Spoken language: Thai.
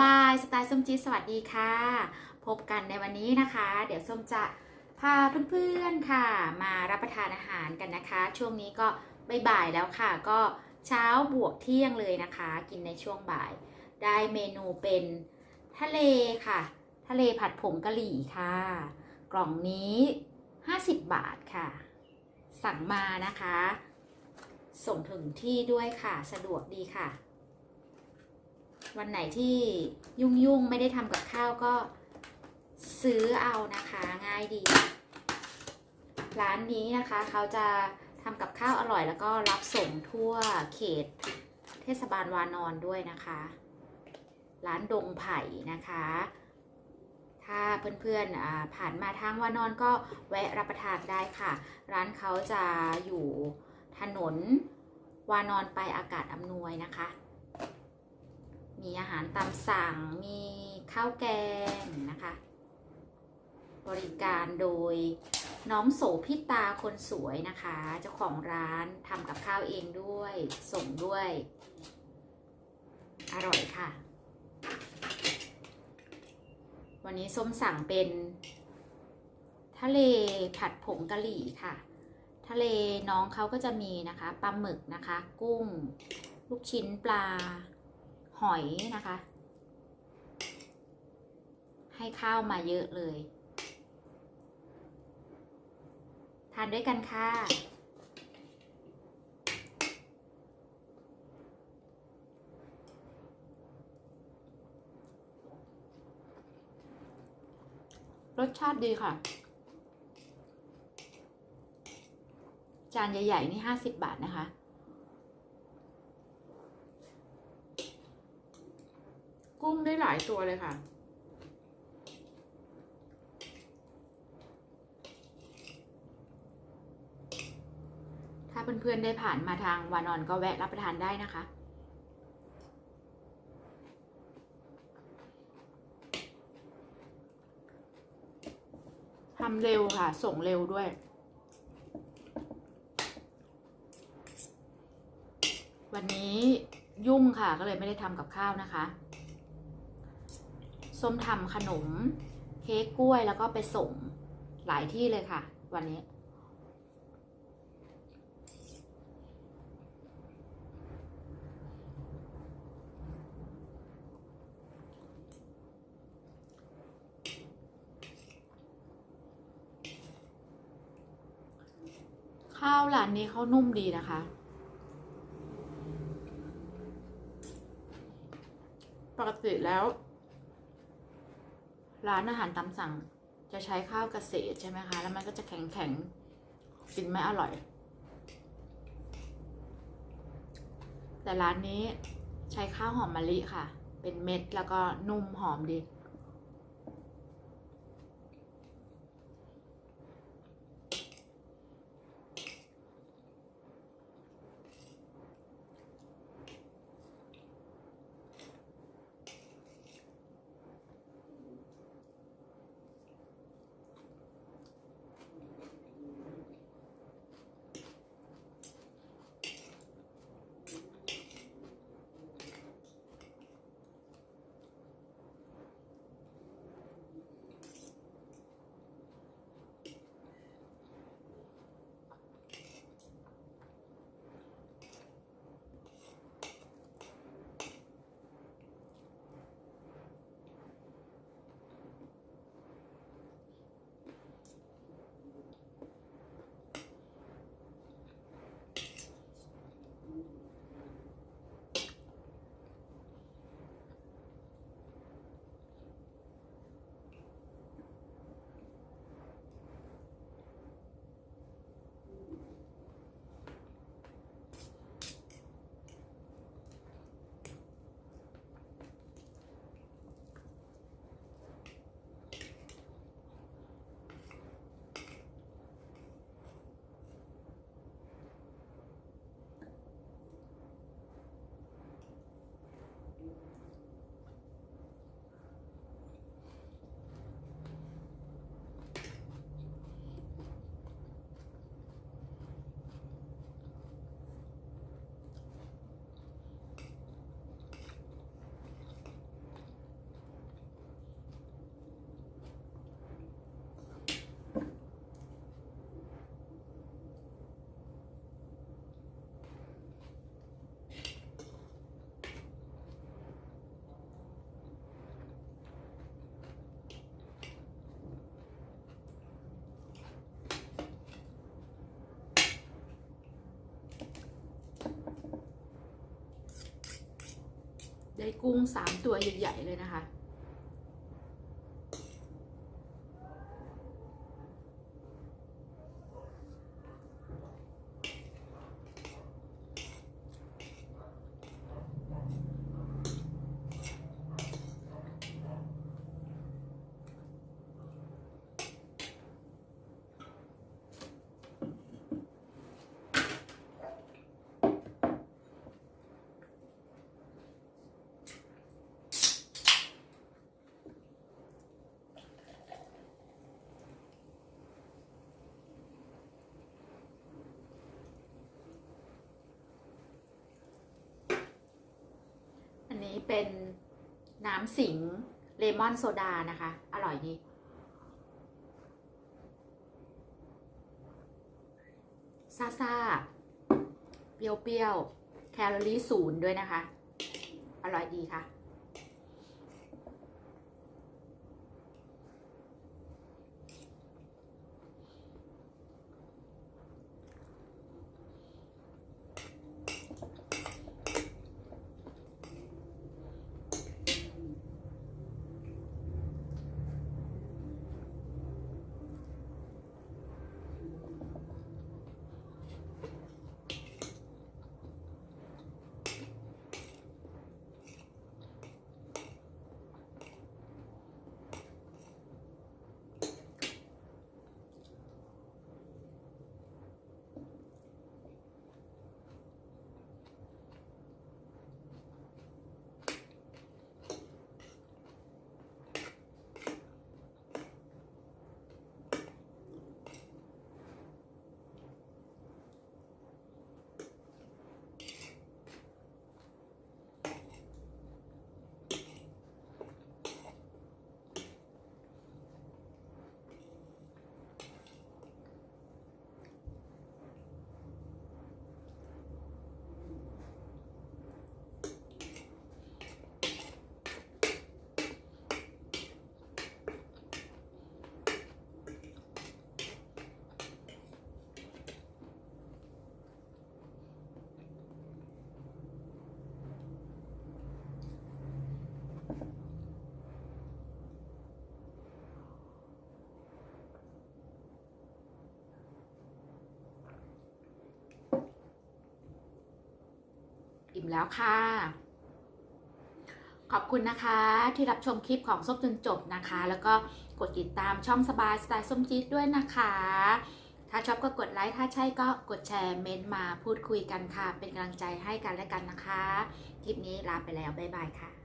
บายสไตล์ส้มจีสวัสดีค่ะ พบกันในวันนี้นะคะ เดี๋ยวส้มจะพาเพื่อนๆค่ะ มารับประทานอาหารกันนะคะ ช่วงนี้ก็บ่ายๆแล้วค่ะ ก็เช้าบวกเที่ยงเลยนะคะ กินในช่วงบ่าย ได้เมนูเป็นทะเลค่ะ ทะเลผัดผงกะหรี่ค่ะ กล่องนี้ 50 บาทค่ะ สั่งมานะคะ ส่งถึงที่ด้วยค่ะสะดวกดีค่ะ วันไหนที่ยุ่งๆไม่ได้ทำกับข้าวก็ซื้อเอานะคะง่ายดี ร้านนี้นะคะเขาจะทำกับข้าวอร่อยแล้วก็รับส่งทั่วเขต เทศบาลวานอนด้วยนะคะ ร้านดงไผ่นะคะ ถ้าเพื่อนๆผ่านมาทางวานอนก็แวะรับประทานได้ค่ะ ร้านเขาจะอยู่ถนนวานอนไปอากาศอำนวยนะคะ มีอาหารตามสั่ง มีข้าวแกงนะคะ บริการโดยน้องโสพิตาคนสวยนะคะ เจ้าของร้านทำกับข้าวเองด้วย ส่งด้วย อร่อยค่ะ วันนี้ส้มสั่งเป็น ทะเลผัดผงกะหรี่ค่ะ ทะเลน้องเขาก็จะมีนะคะ ปลาหมึกนะคะ กุ้ง ลูกชิ้นปลา หอยนะคะ ให้ข้าวมาเยอะเลย ทานด้วยกันค่ะรสชาติดีค่ะ จานใหญ่ ๆ นี่ห้าสิบบาทนะคะ กุ้งได้หลายตัวเลยค่ะ ถ้าเพื่อนๆได้ผ่านมาทางวานอนก็แวะรับประทานได้นะคะทำเร็วค่ะ ส่งเร็วด้วย วันนี้ยุ่งค่ะก็เลยไม่ได้ทำกับข้าวนะคะ ส้มทำขนม เค้กกล้วยแล้วก็ไปส่งหลายที่เลยค่ะ วันนี้ ข้าวร้านนี้เขานุ่มดีนะคะปกติแล้ว ร้านอาหารตามสั่งจะใช้ข้าวเกษตรใช่ไหมคะ แล้วมันก็จะแข็งแข็งๆกินไม่อร่อย แต่ร้านนี้ใช้ข้าวหอมมะลิค่ะ เป็นเม็ดแล้วก็นุ่มหอมดี ได้กุ้งสามตัวใหญ่ ๆ เลยนะคะ อันนี้ เป็นน้ำสิงเลมอนโซดานะคะ อร่อยดีซาซาเปรี้ยวๆแคลอรี่ศูนย์ด้วยนะคะ อร่อยดีค่ะ แล้วค่ะ ขอบคุณนะคะที่รับชมคลิปของส้มจนจบนะคะ แล้วก็กดติดตามช่องสบายสไตล์ส้มจี๊ดด้วยนะคะ ถ้าชอบก็กดไลค์ ถ้าใช่ก็กดแชร์เมนต์มาพูดคุยกันค่ะ เป็นกำลังใจให้กันและกันนะคะ คลิปนี้ลาไปแล้ว บ๊ายบายค่ะ